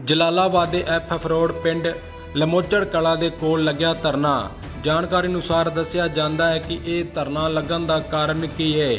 ਜਲਾਲਾਬਾਦ ਦੇ FF road ਪਿੰਡ ਲਮੋਚੜ ਕਲਾ ਦੇ ਕੋਲ ਲੱਗਿਆ ਧਰਨਾ। ਜਾਣਕਾਰੀ ਅਨੁਸਾਰ ਦੱਸਿਆ ਜਾਂਦਾ ਹੈ ਕਿ ਇਹ ਧਰਨਾ ਲੱਗਣ ਦਾ ਕਾਰਨ ਕੀ ਹੈ?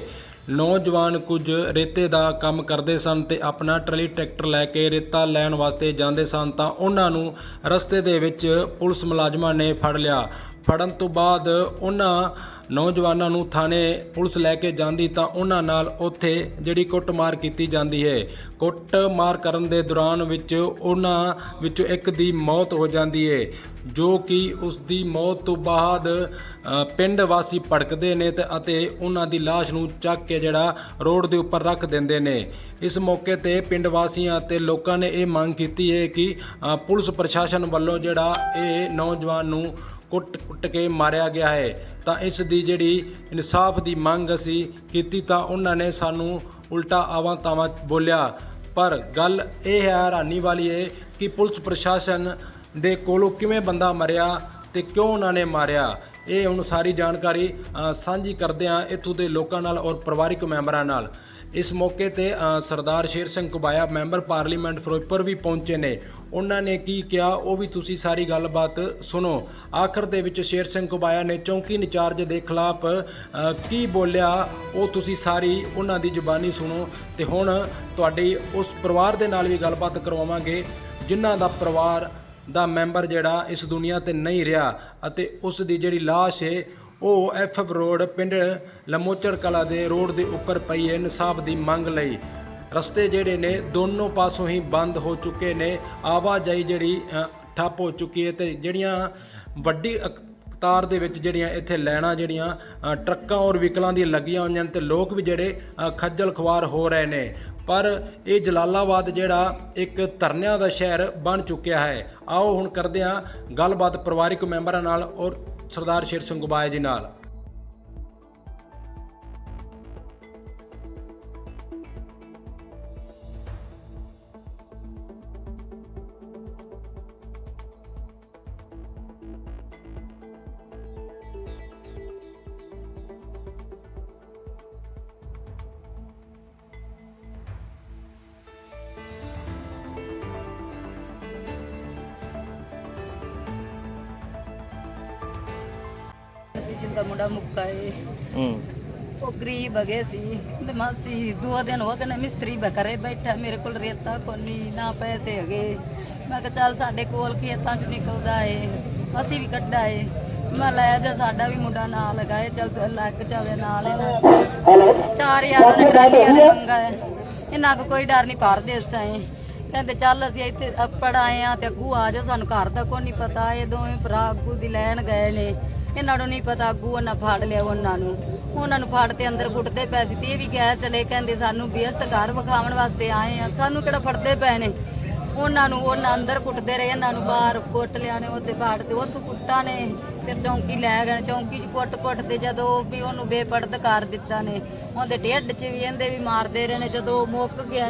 ਨੌਜਵਾਨ ਕੁਝ ਰੇਤੇ ਦਾ ਕੰਮ ਕਰਦੇ ਸਨ ਤੇ ਆਪਣਾ ਟਰਲੀ ਟਰੈਕਟਰ ਲੈ ਕੇ ਰੇਤਾ ਲੈਣ ਵਾਸਤੇ ਜਾਂਦੇ ਸਨ ਤਾਂ ਉਹਨਾਂ ਨੂੰ ਰਸਤੇ ਦੇ ਵਿੱਚ ਪੁਲਿਸ ਮੁਲਾਜ਼ਮਾਂ ਨੇ ਫੜ ਲਿਆ। ਫੜਨ ਤੋਂ ਬਾਅਦ ਉਹਨਾਂ ਨੌਜਵਾਨਾਂ ਨੂੰ ਥਾਣੇ ਪੁਲਿਸ ਲੈ ਕੇ ਜਾਂਦੀ ਤਾਂ ਉਹਨਾਂ ਨਾਲ ਉੱਥੇ ਜਿਹੜੀ ਕੁੱਟਮਾਰ ਕੀਤੀ ਜਾਂਦੀ ਹੈ। ਕੁੱਟਮਾਰ ਕਰਨ ਦੇ ਦੌਰਾਨ ਵਿੱਚ ਉਹਨਾਂ ਵਿੱਚੋਂ ਇੱਕ ਦੀ ਮੌਤ ਹੋ ਜਾਂਦੀ ਹੈ, ਜੋ ਕਿ ਉਸ ਦੀ ਮੌਤ ਤੋਂ ਬਾਅਦ ਪਿੰਡ ਵਾਸੀ ਭੜਕਦੇ ਨੇ ਤੇ ਅਤੇ ਉਹਨਾਂ ਦੀ ਲਾਸ਼ ਨੂੰ ਚੱਕ ਕੇ ਜਿਹੜਾ ਰੋਡ ਦੇ ਉੱਪਰ ਰੱਖ ਦਿੰਦੇ ਨੇ। ਇਸ ਮੌਕੇ ਤੇ ਪਿੰਡ ਵਾਸੀਆਂ ਤੇ ਲੋਕਾਂ ਨੇ ਇਹ ਮੰਗ ਕੀਤੀ ਹੈ ਕਿ ਪੁਲਿਸ ਪ੍ਰਸ਼ਾਸਨ ਵੱਲੋਂ ਜਿਹੜਾ ਇਹ ਨੌਜਵਾਨ ਨੂੰ ਕੁੱਟ ਕੁੱਟ ਕੇ ਮਾਰਿਆ ਗਿਆ ਹੈ। ਤਾਂ ਇਸ ਦੀ ਜਿਹੜੀ ਇਨਸਾਫ ਦੀ ਮੰਗ ਅਸੀਂ ਕੀਤੀ ਤਾਂ ਉਹਨਾਂ ਨੇ ਸਾਨੂੰ ਉਲਟਾ ਆਵਾਂ ਤਾਵਾਂ ਬੋਲਿਆ। ਪਰ ਗੱਲ ਇਹ ਹੈ ਹੈਰਾਨੀ ਵਾਲੀ ਹੈ ਕਿ ਪੁਲਿਸ ਪ੍ਰਸ਼ਾਸਨ ਦੇ ਕੋਲੋਂ ਕਿਵੇਂ ਬੰਦਾ ਮਰਿਆ ਤੇ ਕਿਉਂ ਉਹਨਾਂ ਨੇ ਮਾਰਿਆ? ਇਹ ਹੁਣ ਸਾਰੀ ਜਾਣਕਾਰੀ ਸਾਂਝੀ ਕਰਦੇ ਹਾਂ ਇੱਥੋਂ ਦੇ ਲੋਕਾਂ ਨਾਲ ਔਰ ਪਰਿਵਾਰਿਕ ਮੈਂਬਰਾਂ ਨਾਲ। ਇਸ ਮੌਕੇ ਤੇ ਸਰਦਾਰ ਸ਼ੇਰ ਸਿੰਘ ਕੁਬਾਇਆ, ਮੈਂਬਰ ਪਾਰਲੀਮੈਂਟ ਫਿਰੋਜ਼ਪੁਰ ਵੀ ਪਹੁੰਚੇ ਨੇ। ਉਹਨਾਂ ਨੇ ਕੀ ਕਿਹਾ, ਉਹ ਵੀ ਤੁਸੀਂ ਸਾਰੀ ਗੱਲਬਾਤ ਸੁਣੋ। ਆਖਰ ਦੇ ਵਿੱਚ ਸ਼ੇਰ ਸਿੰਘ ਕੁਬਾਇਆ ਨੇ ਚੌਂਕੀ ਇੰਚਾਰਜ ਦੇ ਖਿਲਾਫ ਕੀ ਬੋਲਿਆ, ਉਹ ਤੁਸੀਂ ਸਾਰੀ ਉਹਨਾਂ ਦੀ ਜ਼ੁਬਾਨੀ ਸੁਣੋ। ਤੇ ਹੁਣ ਤੁਹਾਡੀ ਉਸ ਪਰਿਵਾਰ ਦੇ ਨਾਲ ਵੀ ਗੱਲਬਾਤ ਕਰਵਾਵਾਂਗੇ, ਜਿਨ੍ਹਾਂ ਦਾ ਪਰਿਵਾਰ ਦਾ ਮੈਂਬਰ ਜਿਹੜਾ ਇਸ ਦੁਨੀਆ ਤੇ ਨਹੀਂ ਰਿਹਾ ਅਤੇ ਉਸ ਦੀ ਜਿਹੜੀ ਲਾਸ਼ ਹੈ ਉਹ ਐਫਐਫ ਰੋਡ ਪਿੰਡ ਲਮੋਚੜ ਕਲਾ ਦੇ ਰੋਡ ਦੇ ਉੱਪਰ ਪਈ ਹੈ, ਇਨਸਾਫ ਦੀ ਮੰਗ ਲਈ। ਰਸਤੇ ਜਿਹੜੇ ਨੇ, ਦੋਨੋਂ ਪਾਸੋਂ ਹੀ ਬੰਦ ਹੋ ਚੁੱਕੇ ਨੇ। ਆਵਾਜਾਈ ਜਿਹੜੀ ਠੱਪ ਹੋ ਚੁੱਕੀ ਹੈ ਤੇ ਜਿਹੜੀਆਂ ਵੱਡੀ ਕਤਾਰ ਦੇ ਵਿੱਚ ਜਿਹੜੀਆਂ ਇੱਥੇ ਲੈਣਾ ਜਿਹੜੀਆਂ ਟਰੱਕਾਂ ਔਰ ਵਹੀਕਲਾਂ ਦੀਆਂ ਲੱਗੀਆਂ ਹੋਈਆਂ ਨੇ ਤੇ ਲੋਕ ਵੀ ਜਿਹੜੇ ਖੱਜਲ ਖੁਆਰ ਹੋ ਰਹੇ ਨੇ। ਪਰ ਇਹ ਜਲਾਲਾਬਾਦ ਜਿਹੜਾ ਇੱਕ ਧਰਨਿਆਂ ਦਾ ਸ਼ਹਿਰ ਬਣ ਚੁੱਕਿਆ ਹੈ। ਆਓ ਹੁਣ ਕਰਦੇ ਹਾਂ ਗੱਲਬਾਤ ਪਰਿਵਾਰਿਕ ਮੈਂਬਰਾਂ ਨਾਲ ਔਰ ਸਰਦਾਰ ਸ਼ੇਰ ਸਿੰਘ ਗੁਬਾਇਆ ਜੀ ਨਾਲ। ਜਿੰਦਾ ਮੁੰਡਾ ਮੁੱਕਾ ਏ। ਹੂੰ। ਉਹ ਗਰੀਬ ਹੈਗੇ ਸੀ। ਤੇ ਮਾਸੀ ਦੋ ਦਿਨ ਹੋ ਗਏ ਨੇ ਮਿਸਤਰੀ ਬਕਰੇ ਬੈਠਾ ਮੇਰੇ ਕੋਲ ਰੇਤਾ ਕੋਨੀ ਨਾ ਪੈਸੇ ਹੈਗੇ। ਮੈਂ ਕਿਹਾ ਚੱਲ ਸਾਡੇ ਕੋਲ ਖੇਤਾਂ 'ਚ ਨਿਕਲਦਾ ਏ। ਅਸੀਂ ਵੀ ਕੱਢਾ ਏ। ਮੈਂ ਲੈ ਜਾ ਸਾਡਾ ਵੀ ਮੁੰਡਾ ਨਾਲ ਲਗਾਏ ਚੱਲ ਤੂੰ ਲੱਗ ਜਾਵੇ ਨਾਲ ਇਹਨਾਂ ਚਾਰ ਯਾਰ ਉਹਨੇ ਟਰਾਲੀ ਵਾਲੇ ਮੰਗਾ ਹੈ ਇਹਨਾਂ ਕੋ ਕੋਈ ਡਰ ਨਹੀਂ ਭਰਦੇ ਸਾਏ ਕਹਿੰਦੇ ਚੱਲ ਅਸੀਂ ਇੱਥੇ ਅੱਪੜ ਆਏ ਆ ਤੇ ਅੱਗੂ ਆ ਜਾ ਸਾਨੂੰ ਘਰ ਦਾ ਕੋਈ ਨਹੀਂ ਪਤਾ। ਇਹ ਦੋਵੇਂ ਭਰਾ ਅੱਗੂ ਦੀ ਲੈਣ ਗਏ ਨੇ। ਇਹਨਾਂ ਨੂੰ ਨਹੀਂ ਪਤਾ ਅੱਗੂ ਉਹਨਾਂ ਫੜ ਲਿਆ ਉਹਨਾਂ ਨੂੰ। ਉਹਨਾਂ ਨੂੰ ਫੜ ਤੇ ਅੰਦਰ ਕੁੱਟਦੇ ਪਏ ਸੀ, ਤੇ ਇਹ ਵੀ ਕਹਿ ਚਲੇ ਕਹਿੰਦੇ ਸਾਨੂੰ ਬੇਅਸਤ ਘਰ ਵਿਖਾਉਣ ਵਾਸਤੇ ਆਏ ਆ। ਸਾਨੂੰ ਕਿਹੜਾ ਫੜਦੇ ਪਏ ਨੇ? ਉਹਨਾਂ ਨੂੰ, ਉਹਨਾਂ ਅੰਦਰ ਕੁੱਟਦੇ ਰਹੇ, ਇਹਨਾਂ ਨੂੰ ਬਾਹਰ ਕੁੱਟ ਲਿਆ ਨੇ ਉੱਤੇ ਫੜ ਤੇ ਉੱਥੋਂ ਕੁੱਟਾਂ ਨੇ। ਫਿਰ ਚੌਂਕੀ ਲੈ ਗਏ ਚੌਂਕੀ 'ਚ ਕੁੱਟ ਕੁੱਟ ਤੇ ਜਦੋਂ ਵੀ ਉਹਨੂੰ ਬੇਪਰਦ ਕਰ ਦਿੱਤਾ ਨੇ, ਉਹਦੇ ਢਿੱਡ 'ਚ ਵੀ ਇਹਦੇ ਵੀ ਮਾਰਦੇ ਰਹੇ ਨੇ, ਜਦੋਂ ਮੁੱਕ ਗਿਆ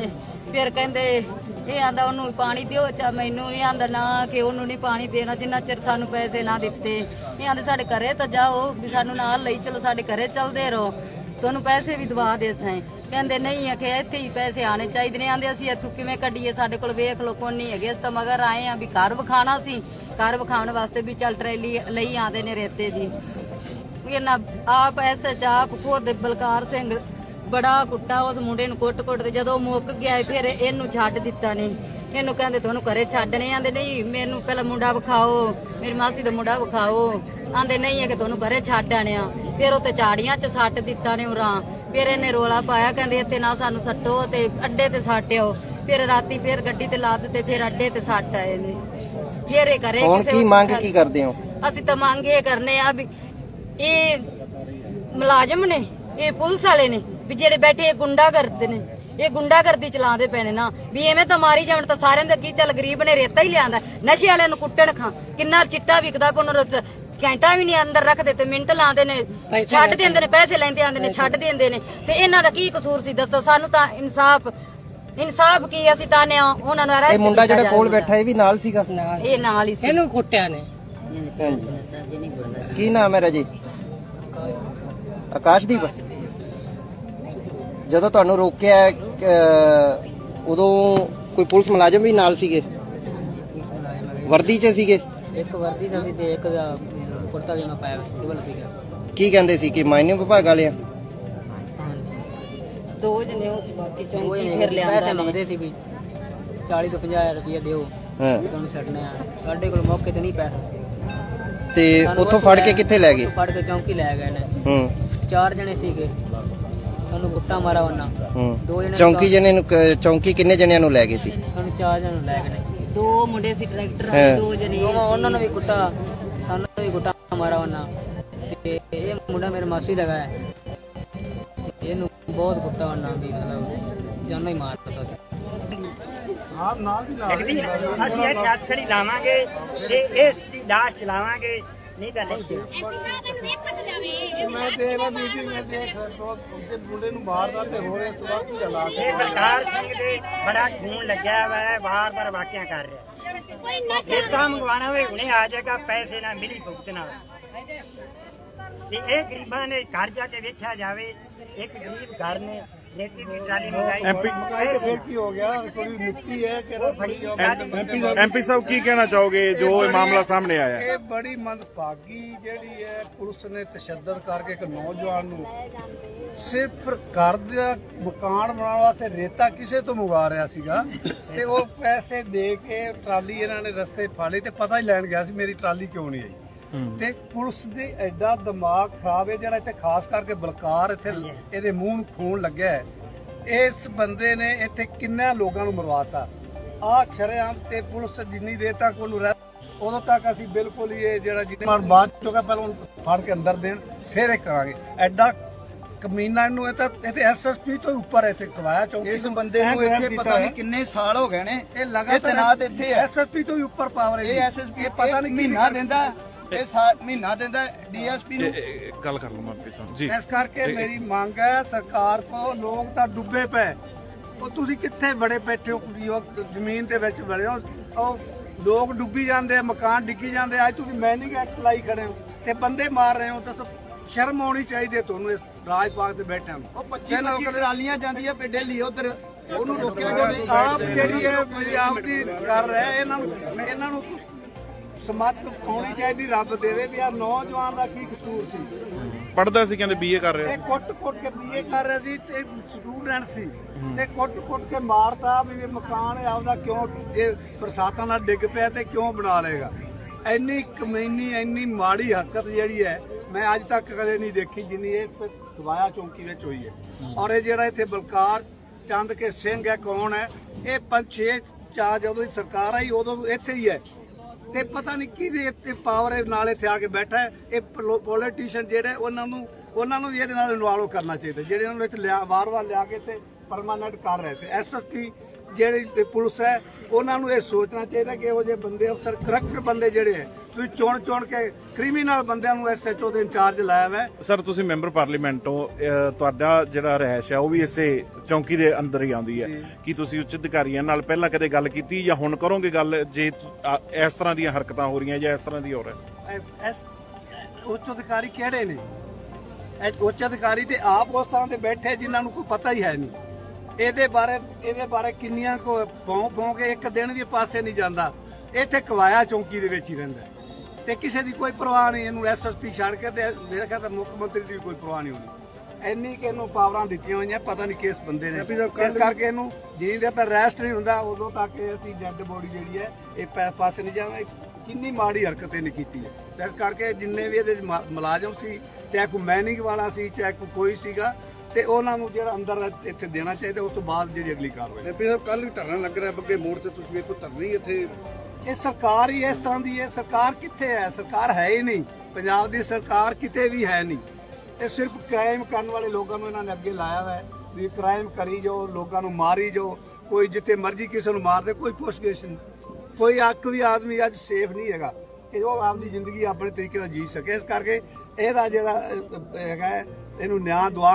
ਫਿਰ ਕਹਿੰਦੇ, ਇਹ ਆਂਦਾ ਉਹਨੂੰ ਪਾਣੀ ਦਿਓ ਚਾ ਮੈਨੂੰ ਵੀ ਆਂਦਾ ਨਾ ਕਿ ਉਹਨੂੰ ਨਹੀਂ ਪਾਣੀ ਦੇਣਾ, ਜਿੰਨਾ ਚਿਰ ਸਾਨੂੰ ਪੈਸੇ ਨਾ ਦਿੱਤੇ। ਇਹ ਆਂਦੇ, ਸਾਡੇ ਘਰੇ ਤਾਂ ਜਾਓ, ਵੀ ਸਾਨੂੰ ਨਾਲ ਲਈ ਚਲੋ, ਸਾਡੇ ਘਰੇ ਚਲਦੇ ਰਹੋ। ਤੁਹਾਨੂੰ ਪੈਸੇ ਵੀ ਦਵਾ ਦੇ ਸਾਂ। ਕਹਿੰਦੇ ਨਹੀਂ ਆਖੇ ਇੱਥੇ ਹੀ ਪੈਸੇ ਆਣੇ ਚਾਹੀਦੇ ਨੇ। ਆਂਦੇ ਅਸੀਂ ਇੱਥੋਂ ਕਿਵੇਂ ਕੱਢੀਏ? ਸਾਡੇ ਕੋਲ ਵੇਖ ਲੋ ਕੋਈ ਨਹੀਂ ਹੈਗੇ। ਅਸੀਂ ਤਾਂ ਮਗਰ ਆਏ ਆ ਵੀ ਘਰ ਵਿਖਾਣਾ ਸੀ। ਘਰ ਵਿਖਾਉਣ ਵਾਸਤੇ ਵੀ ਚੱਲ ਟਰੈਲੀ ਲਈ ਆਂਦੇ ਨੇ ਰੇਤੇ ਦੀ। ਇਹਨਾਂ ਆਪ ਐਸੇ ਚਾਪ ਖੁਦ ਬਲਕਾਰ ਸਿੰਘ ਬੜਾ ਕੁੱਟਾ, ਉਸ ਮੁੰਡੇ ਨੂੰ ਕੁੱਟ-ਕੁੱਟ ਤੇ ਜਦੋਂ ਮੁੱਕ ਗਿਆ ਫਿਰ ਇਹਨੂੰ ਛੱਡ ਦਿੱਤਾ ਨੇ। ਇਹਨੂੰ ਕਹਿੰਦੇ ਤੁਹਾਨੂੰ ਘਰੇ ਛੱਡਣੇ ਆਂਦੇ, ਨਹੀਂ, ਮੈਨੂੰ ਪਹਿਲਾਂ ਮੁੰਡਾ ਵਿਖਾਓ। ਮੇਰੀ ਮਾਸੀ ਦਾ ਮੁੰਡਾ ਵਿਖਾਓ। ਆਂਦੇ, ਨਹੀਂ ਹੈ ਕਿ ਤੁਹਾਨੂੰ ਘਰੇ ਛੱਡ ਆਣਿਆ ਫਿਰ ਉਹ ਤੇ ਝਾੜੀਆਂ 'ਚ ਸੱਟ ਦਿੱਤਾ ਨੇ ਉਰਾਂ। ਫਿਰ ਇਹਨੇ ਰੋਲਾ ਪਾਇਆ ਕਹਿੰਦੇ ਇੱਥੇ ਨਾ ਸਾਨੂੰ ਸੱਟੋ ਤੇ ਅੱਡੇ ਤੇ ਸਾਟਿਓ। ਫਿਰ ਰਾਤੀ ਫਿਰ ਗੱਡੀ ਤੇ ਲਾ ਦਿੱਤੇ ਫਿਰ ਅੱਡੇ ਤੇ ਸੱਟ ਆਏ ਨੇ। ਫਿਰ ਇਹ ਘਰੇ ਹੁਣ ਕੀ ਮੰਗ ਕੀ ਕਰਦੇ ਹੋ? ਅਸੀਂ ਤਾਂ ਮੰਗ ਇਹ ਕਰਨੇ ਆ ਵੀ ਇਹ ਮੁਲਾਜ਼ਮ ਨੇ ਇਹ ਪੁਲਿਸ ਵਾਲੇ ਨੇ ਵੀ ਜਿਹੜੇ ਬੈਠੇ ਇਹ ਗੁੰਡਾ ਕਰਦੇ ਨੇ। ਇਹ ਗੁੰਡਾਗਰਦੀ ਚਲਾਉਂਦੇ ਪਏ ਨੇ ਨਾ। ਵੀ ਐਵੇਂ ਤਾਂ ਮਾਰੀ ਜਾਵਣ ਤਾਂ ਸਾਰਿਆਂ ਦਾ ਕੀ ਚੱਲ ਗਰੀਬ ਨੇ ਰੇਤਾ ਹੀ ਲਿਆਂਦਾ। ਨਸ਼ੇ ਵਾਲਿਆਂ ਨੂੰ ਕੁੱਟਣ ਖਾਂ। ਕਿੰਨਾ ਚਿੱਟਾ ਵਿਕਦਾ ਪਉਹਨਾਂ ਨੂੰ ਘੰਟਾ ਵੀ ਨਹੀਂ ਅੰਦਰ ਰੱਖਦੇ ਤੇ ਮਿੰਟ ਲਾਉਂਦੇ ਨੇ ਛੱਡ ਦਿੰਦੇ ਨੇ ਪੈਸੇ ਲੈਂਦੇ ਆਂਦੇ ਨੇ ਛੱਡ ਦਿੰਦੇ ਨੇ। ਤੇ ਇਹਨਾਂ ਦਾ ਕੀ ਕਸੂਰ ਸੀ ਦੱਸੋ? ਸਾਨੂੰ ਤਾਂ ਇਨਸਾਫ ਇਨਸਾਫ ਕੀ ਅਸੀਂ ਤਾਂ ਨੇ ਉਹਨਾਂ ਨੂੰ ਇਹ ਮੁੰਡਾ ਜਿਹੜਾ ਕੋਲ। ਬੈਠਾ ਇਹ ਵੀ ਨਾਲ ਸੀਗਾ? ਇਹ ਨਾਲ ਹੀ ਸੀ। ਇਹਨੂੰ ਕੁੱਟਿਆ ਨੇ। ਕੀ ਨਾਮ ਹੈ ਰਾਜੇ? ਆਕਾਸ਼ਦੀਪ? ਜਦੋਂ ਤੁਹਾਨੂੰ ਰੋਕਿਆ ਉਦੋਂ ਕੋਈ ਪੁਲਿਸ ਮੁਲਾਜ਼ਮ ਵੀ ਨਾਲ ਸੀਗੇ? ਵਰਦੀ 'ਚ ਸੀਗੇ? ਇੱਕ ਵਰਦੀ ਦਾ ਸੀ ਤੇ ਇੱਕ ਦਾ ਕੁੜਤਾ ਜਿਹਾ ਪਾਇਆ ਹੋਇਆ ਸੀ, ਸਿਵਲ ਸੀਗਾ ਕੀ ਕਹਿੰਦੇ ਸੀ ਕਿ ਮਾਈਨਿੰਗ ਵਿਭਾਗ ਵਾਲੇ ਆ? ਦੋ ਜਣੇ ਉਹ ਸੀ ਬਾਕੀ ਉਹ ਚੌਂਕੀ ਫਿਰ ਪੈਸੇ ਲਿਆਂਦਾ ਨੇ ਮੰਗਦੇ ਸੀ ਵੀ 40 ਤੋਂ 50000 ਰੁਪਏ ਦਿਓ ਹਾਂ। ਤੁਹਾਨੂੰ ਛੱਡਨੇ ਆ। ਸਾਡੇ ਕੋਲ ਮੌਕੇ ਤੇ ਨਹੀਂ ਪੈਸਾ ਤੇ ਸਾਨੂੰ ਉੱਥੋਂ ਫੜ ਕੇ ਲੈ- ਕਿੱਥੇ ਲੈ ਗਏ? ਉੱਥੋਂ ਫੜ ਕੇ ਚੌਂਕੀ ਲੈ ਗਏ ਨੇ। ਹੂੰ। ਚਾਰ ਜਣੇ ਸੀਗੇ। ਸਾਨੂੰ ਗੁੱਟਾ ਮਾਰਾ ਉਹਨਾਂ। ਹੂੰ। ਦੋ ਜਣੇ ਚੌਂਕੀ ਜਣੇ ਨੂੰ ਕ- ਚੌਂਕੀ ਕਿੰਨੇ ਜਣਿਆਂ ਨੂੰ ਲੈ ਗਏ ਸੀ? ਸਾਨੂੰ ਚਾਰ ਜਣੇ ਲੈ ਗਏ ਨੇ। ਦੋ ਮੁੰਡੇ ਸੀ ਟਰੈਕਟਰ ਹਾਂ। ਵਾਲੇ ਦੋ ਜਣੇ ਦੋਵਾਂ ਉਹਨਾਂ ਨੂੰ ਵੀ ਗੁੱਟਾ ਵੀ ਗੁੱਟਾ ਮਾਰਾ ਉਹਨਾਂ ਤੇ ਇਹ ਮੁੰਡਾ ਮੇਰੇ ਮਾਸੀ ਦਾ ਹੈ ਇਹਨੂੰ ਬਹੁਤ ਗੁੱਟਾ ਉਹਨਾਂ ਵੀ ਮਤਲਬ ਜਾਨੋਂ ਹੀ ਮਾਰ ਦਿੱਤਾ ਸੀ ਲੱਗਦੀ ਹੈ ਅਸੀਂ ਇਹ ਹੱਥ ਖੜੀ ਲਾਵਾਂਗੇ ਤੇ ਇਸ ਦੀ ਲਾਸ਼ ਚਲਾਵਾਂਗੇ ਨਹੀਂ ਤਾਂ ਨਹੀਂ ਦੇ ਮੈਂ ਦੇਖ ਲਾ ਬੀਬੀ ਮੈਂ ਦੇਖ ਉਹਦੇ ਮੁੰਡੇ ਨੂੰ ਮਾਰਦਾ ਤੇ ਹੋਰ ਇਸ ਤੋਂ ਬਾਅਦ ਕੀ ਹਾਲਾਤ ਇਹ ਬਲਕਾਰ ਸਿੰਘ ਦੇ ਬੜਾ ਖੂਨ ਲੱਗਿਆ ਹੋਇਆ ਹੈ ਵਾਰ-ਵਾਰ ਵਾਕਿਆ ਕਰ ਰਿਹਾ ਜੇ ਤਾਂ ਮੰਗਵਾਣਾ ਹੋਵੇ ਹੁਣੇ ਆ ਜਾਏਗਾ ਪੈਸੇ ਨਾਲ ਮਿਲੀ ਭੁਗਤ ਨਾਲ। ਤੇ ਇਹ ਗਰੀਬਾਂ ਨੇ ਘਰ ਜਾ ਕੇ ਵੇਖਿਆ ਜਾਵੇ ਇੱਕ ਗਰੀਬ ਘਰ ਨੇ ਨੇਤੀ ਦੀ ਟਰਾਲੀ ਮੰਗਾਈ ਇਹ ਫਿਰ ਕੀ ਹੋ ਗਿਆ ਕੋਈ ਮਿੱਟੀ ਹੈ ਕਿਹੜਾ ਫੜੀ ਐਮਪੀ ਸਾਹਿਬ ਐਮਪੀ ਸਾਹਿਬ ਕੀ ਕਹਿਣਾ ਚਾਹੋਗੇ ਜੋ ਇਹ ਮਾਮਲਾ ਸਾਹਮਣੇ ਆਇਆ ਹੈ? ਇਹ ਬੜੀ ਮੰਦਭਾਗੀ ਜਿਹੜੀ ਹੈ ਪੁਲਿਸ ਨੇ ਤਸ਼ੱਦਦ ਕਰਕੇ ਇੱਕ ਨੌਜਵਾਨ ਨੂੰ ਸਿਰਫ ਘਰ ਦਾ ਮਕਾਨ ਬਣਾਉਣ ਵਾਸਤੇ ਰੇਤਾ ਕਿਸੇ ਤੋਂ ਮੰਗਵਾ ਰਿਹਾ ਸੀਗਾ ਤੇ ਉਹ ਪੈਸੇ ਦੇ ਕੇ ਟਰਾਲੀ ਇਹਨਾਂ ਨੇ ਰਸਤੇ ਫਾਲੀ ਤੇ ਪਤਾ ਹੀ ਲੈਣ ਗਿਆ ਸੀ ਮੇਰੀ ਟਰਾਲੀ ਕਿਉਂ ਨਹੀਂ ਆਈ ਤੇ ਪੁਲਿਸ ਦੇ ਐਡਾ ਦਿਮਾਗ ਖਰਾਬ ਹੈ ਜਿਹੜਾ ਇੱਥੇ ਖਾਸ ਕਰਕੇ ਬਲਕਾਰ ਇੱਥੇ ਇਹਦੇ ਮੂੰਹ ਨੂੰ ਖੂਨ ਲੱਗਿਆ ਹੈ। ਇਸ ਬੰਦੇ ਨੇ ਇੱਥੇ ਕਿੰਨਿਆਂ ਲੋਕਾਂ ਨੂੰ ਮਰਵਾਤਾ? ਆ ਸ਼ਰੇਆਮ ਤੇ ਪੁਲਿਸ ਜਿੰਨੀ ਦੇਰ ਤੱਕ ਉਹਨੂੰ ਰਹਿ ਉਦੋਂ ਤੱਕ ਅਸੀਂ ਬਿਲਕੁਲ ਹੀ ਇਹ ਜਿਹੜਾ ਜਿੰਨੇ ਮਾਰ ਬਾਅਦ ਚੋਂ ਪਹਿਲਾਂ ਉਹਨੂੰ ਫੜ ਕੇ ਅੰਦਰ ਦੇਣ ਫਿਰ ਇਹ ਕਰਾਂਗੇ। ਐਡਾ ਕਮੀਨਾ ਨੂੰ ਇਹ ਤਾਂ ਤੇ ਐਸਐਸਪੀ ਤੋਂ ਉੱਪਰ ਐਸੇ ਕਵਾਇਆ ਚੌਂਕੀ ਇਸ ਬੰਦੇ ਨੂੰ ਇੱਥੇ ਪਤਾ ਨਹੀਂ ਕਿੰਨੇ ਸਾਲ ਹੋ ਗਏ ਨੇ। ਇਹ ਲਗਾਤਾਰ ਤੈਨਾਤ ਇੱਥੇ ਐਸਐਸਪੀ ਤੋਂ ਵੀ ਉੱਪਰ ਪਾਵਰ ਹੈ ਇਹ ਐਸਐਸਪੀ ਪਤਾ ਨਹੀਂ ਮਹੀਨਾ ਦਿੰਦਾ। ਇਹ ਸਾ- ਮਹੀਨਾ ਦਿੰਦਾ ਡੀਐਸਪੀ ਨੂੰ। ਇਹ- ਇਹ ਗੱਲ ਕਰ ਲਵਾਂ ਐਮਪੀ ਸਾਹਿਬ ਜੀ। ਇਸ ਕਰਕੇ ਮੇਰੀ ਮੰਗ ਹੈ ਸਰਕਾਰ ਤੋਂ ਲੋਕ ਤਾਂ ਡੁੱਬੇ ਪਏ। ਉਹ ਤੁਸੀਂ ਕਿੱਥੇ ਬੜੇ ਬੈਠੇ ਹੋ ਕੁੜੀ ਉਹ ਜ਼ਮੀਨ ਦੇ ਵਿੱਚ ਬੜੇ ਹੋ। ਉਹ ਲੋਕ ਡੁੱਬੀ ਜਾਂਦੇ ਆ ਮਕਾਨ ਡਿੱਗੀ ਜਾਂਦੇ ਆ। ਅੱਜ ਤੁਸੀਂ ਮੈਨਿੰਗ ਐਕਟ ਲਾਈ ਖੜੇ ਹੋ। ਤੇ ਬੰਦੇ ਮਾਰ ਰਹੇ ਹੋ ਤਾਂ ਸ਼ਰਮ ਆਉਣੀ ਚਾਹੀਦੀ ਹੈ ਤੁਹਾਨੂੰ ਇਸ ਰਾਜ ਪਾਕ ਤੇ ਬੈਠਿਆਂ ਨੂੰ। ਉਹ 25 25 ਟਰਾਲੀਆਂ ਜਾਂਦੀਆਂ ਪੇ ਡੇਲੀ ਉਧਰ। ਉਹਨੂੰ ਰੋਕਿਆ ਜਾਵੇ। ਆਪ ਜਿਹੜੀ ਹੈ ਦੀ ਕਰ ਰਿਹਾ ਇਹਨਾਂ ਨੂੰ ਇਹਨਾਂ ਨੂੰ ਸਮੱਤ ਹੋਣੀ ਚਾਹੀਦੀ ਰੱਬ ਦੇਵੇ ਵੀ ਆ ਨੌਜਵਾਨ ਦਾ ਕੀ ਕਸੂਰ ਸੀ। ਪੜਦਾ ਸੀ ਕਹਿੰਦੇ ਬੀਏ ਕਰ ਰਿਹਾ। ਇਹ ਕੁੱਟ ਕੁੱਟ ਕੇ ਬੀਏ ਕਰ ਰਿਹਾ ਸੀ ਤੇ ਸਟੂਡੈਂਟ ਸੀ। ਤੇ ਕੁੱਟ ਕੁੱਟ ਕੇ ਮਾਰਤਾ ਵੀ ਇਹ ਮਕਾਨ ਹੈ ਆਪਦਾ ਕਿਉਂ ਇਹ ਬਰਸਾਤਾਂ ਨਾਲ ਡਿੱਗ ਪਿਆ ਤੇ ਕਿਉਂ ਬਣਾ ਲੇਗਾ ਇੰਨੀ ਕਮੈਨੀ ਇੰਨੀ ਮਾੜੀ ਹਰਕਤ ਜਿਹੜੀ ਹੈ ਮੈਂ ਅੱਜ ਤੱਕ ਕਦੇ ਨਹੀਂ ਦੇਖੀ ਜਿੰਨੀ ਇਸ ਦਵਾਇਆ ਚੌਂਕੀ ਵਿੱਚ ਹੋਈ ਹੈ। ਔਰ ਇਹ ਜਿਹੜਾ ਇੱਥੇ ਬਲਕਾਰ ਚੰਦ ਕੇ ਸਿੰਘ ਹੈ ਕੌਣ ਹੈ? ਇਹ ਪੰਜ ਛੇ ਚਾਰ ਜਦੋਂ ਸਰਕਾਰ ਆਈ ਉਦੋਂ ਇੱਥੇ ਹੀ ਹੈ। ਤੇ ਪਤਾ ਨਹੀਂ ਕਿਹਦੇ ਇੱਥੇ ਪਾਵਰ ਹੈ, ਨਾਲ ਇੱਥੇ ਆ ਕੇ ਬੈਠਾ ਹੈ। ਇਹ ਪੋਲੀਟੀਸ਼ੀਅਨ ਜਿਹੜੇ, ਉਹਨਾਂ ਨੂੰ ਉਹਨਾਂ ਨੂੰ ਵੀ ਇਹਦੇ ਨਾਲ ਇਨਵੋਲਵ ਕਰਨਾ ਚਾਹੀਦਾ। ਜਿਹੜੇ ਇਹਨਾਂ ਨੂੰ ਇੱਥੇ ਲਿਆ, ਵਾਰ-ਵਾਰ ਲਿਆ ਕੇ ਤੇ ਪਰਮਾਨੈਂਟ ਕਰ ਰਹੇ ਤੇ। ਐਸਐਸਪੀ ਜਿਹੜੀ ਪੁਲਿਸ ਹੈ ਉਹਨਾਂ ਨੂੰ ਇਹ ਸੋਚਣਾ ਚਾਹੀਦਾ ਕਿ ਇਹੋ ਜਿਹੇ ਬੰਦੇ ਅਫਸਰ ਕਰੈਕਟ ਬੰਦੇ ਜਿਹੜੇ ਹੈ ਤੁਸੀਂ ਚੁਣ ਚੁਣ ਕੇ ਕ੍ਰਿਮੀਨਲ ਬੰਦਿਆਂ ਨੂੰ ਐਸਐਚਓ ਦੇ ਇੰਚਾਰਜ ਲਾਇਆ ਹੋਇਆ ਸਰ ਤੁਸੀਂ ਮੈਂਬਰ ਪਾਰਲੀਮੈਂਟ ਹੋ ਤੁਹਾਡਾ ਜਿਹੜਾ ਰਹਿਸ਼ ਹੈ ਉਹ ਵੀ ਇਸੇ ਚੌਂਕੀ ਦੇ ਅੰਦਰ ਹੀ ਆਉਂਦੀ ਹੈ। ਕੀ ਤੁਸੀਂ ਉੱਚ ਅਧਿਕਾਰੀਆਂ ਨਾਲ ਪਹਿਲਾਂ ਕਦੇ ਗੱਲ ਕੀਤੀ ਜਾਂ ਹੁਣ ਕਰੋਗੇ ਗੱਲ ਜੇ ਇਸ ਤਰ੍ਹਾਂ ਦੀਆਂ ਹਰਕਤਾਂ ਹੋ ਰਹੀਆਂ ਜਾਂ ਇਸ ਤਰ੍ਹਾਂ ਦੀ ਹੋ ਰਹੀ ਉੱਚ ਅਧਿਕਾਰੀ ਕਿਹੜੇ ਨੇ? ਇਹ ਉੱਚ ਅਧਿਕਾਰੀ ਤੇ ਆਪ ਉਸ ਤਰ੍ਹਾਂ ਦੇ ਬੈਠੇ ਜਿਨ੍ਹਾਂ ਨੂੰ ਕੋਈ ਪਤਾ ਹੀ ਹੈ ਨਹੀਂ। ਇਹਦੇ ਬਾਰੇ ਇਹਦੇ ਬਾਰੇ ਕਿੰਨੀਆਂ ਕੋ ਭੌਂ ਭੌਂ ਕੇ ਇੱਕ ਦਿਨ ਵੀ ਪਾਸੇ ਨਹੀਂ ਜਾਂਦਾ। ਇੱਥੇ ਕਵਾਇਆ ਚੌਂਕੀ ਦੇ ਵਿੱਚ ਹੀ ਰਹਿੰਦਾ। ਤੇ ਕਿਸੇ ਦੀ ਕੋਈ ਪਰਵਾਹ ਨਹੀਂ ਇਹਨੂੰ ਐਸਐਸਪੀ ਛੱਡ ਕੇ ਤੇ ਮੇਰੇ ਖਿਆਲ ਤਾਂ ਮੁੱਖ ਮੰਤਰੀ ਦੀ ਵੀ ਕੋਈ ਪਰਵਾਹ ਨਹੀਂ ਹੋਣੀ। ਇੰਨੀ ਕਿ ਇਹਨੂੰ ਪਾਵਰਾਂ ਦਿੱਤੀਆਂ ਹੋਈਆਂ ਪਤਾ ਨਹੀਂ ਕਿਸ ਬੰਦੇ ਨੇ। ਇਸ ਕਰਕੇ ਇਹਨੂੰ ਜਿੰਨੀ ਦੇਰ ਤੱਕ ਰੈਸਟ ਨਹੀਂ ਹੁੰਦਾ ਉਦੋਂ ਤੱਕ ਅਸੀਂ ਡੈੱਡ ਬੋਡੀ ਜਿਹੜੀ ਹੈ ਇਹ ਪੈ- ਪਾਸੇ ਨਹੀਂ ਜਾਣਾ। ਕਿੰਨੀ ਮਾੜੀ ਹਰਕਤ ਇਹਨੇ ਕੀਤੀ ਹੈ। ਇਸ ਕਰਕੇ ਜਿੰਨੇ ਵੀ ਇਹਦੇ ਮੁਲਾਜ਼ਮ ਸੀ ਚਾਹੇ ਕੋਈ ਮੈਨਿੰਗ ਵਾਲਾ ਸੀ ਚਾਹੇ ਕੋਈ ਸੀਗਾ ਤੇ ਉਹਨਾਂ ਨੂੰ ਜਿਹੜਾ ਅੰਦਰ ਇੱਥੇ ਦੇਣਾ ਚਾਹੀਦਾ ਉਸ ਤੋਂ ਬਾਅਦ ਜਿਹੜੀ ਅਗਲੀ ਕਾਰਵਾਈ। ਐਮਪੀ ਸਾਹਿਬ ਕੱਲ ਵੀ ਧਰਨਾ ਲੱਗ ਰਿਹਾ ਬੱਗੇ ਮੋੜ ਤੇ ਤੁਸੀਂ ਵੇਖੋ ਧਰਨਾ ਹੀ ਇੱਥੇ। ਇਹ ਸਰਕਾਰ ਹੀ ਇਸ ਤਰ੍ਹਾਂ ਦੀ ਹੈ ਸਰਕਾਰ ਕਿੱਥੇ ਹੈ? ਸਰਕਾਰ ਹੈ ਹੀ ਨਹੀਂ। ਪੰਜਾਬ ਦੀ ਸਰਕਾਰ ਕਿਤੇ ਵੀ ਹੈ ਨਹੀਂ। ਇਹ ਸਿਰਫ ਕ੍ਰਾਈਮ ਕਰਨ ਵਾਲੇ ਲੋਕਾਂ ਨੂੰ ਇਹਨਾਂ ਨੇ ਅੱਗੇ ਲਾਇਆ ਹੋਇਆ ਹੈ। ਵੀ ਕ੍ਰਾਈਮ ਕਰੀ ਜਾਓ ਲੋਕਾਂ ਨੂੰ ਮਾਰੀ ਜਾਓ। ਕੋਈ ਜਿੱਥੇ ਮਰਜ਼ੀ ਕਿਸੇ ਨੂੰ ਮਾਰ ਦੇ ਕੋਈ ਪੁੱਛਗਿੱਛ ਨਹੀਂ। ਕੋਈ ਅੱਕ ਵੀ ਆਦਮੀ ਅੱਜ ਸੇਫ ਨਹੀਂ ਹੈਗਾ। ਕਿ ਉਹ ਆਪਦੀ ਜ਼ਿੰਦਗੀ ਆਪਣੇ ਤਰੀਕੇ ਨਾਲ ਜੀ ਸਕੇ। ਇਸ ਕਰਕੇ ਇਹਦਾ ਜਿਹੜਾ ਹੈਗਾ ਇਹਨੂੰ ਨਿਆਂ ਦਵਾ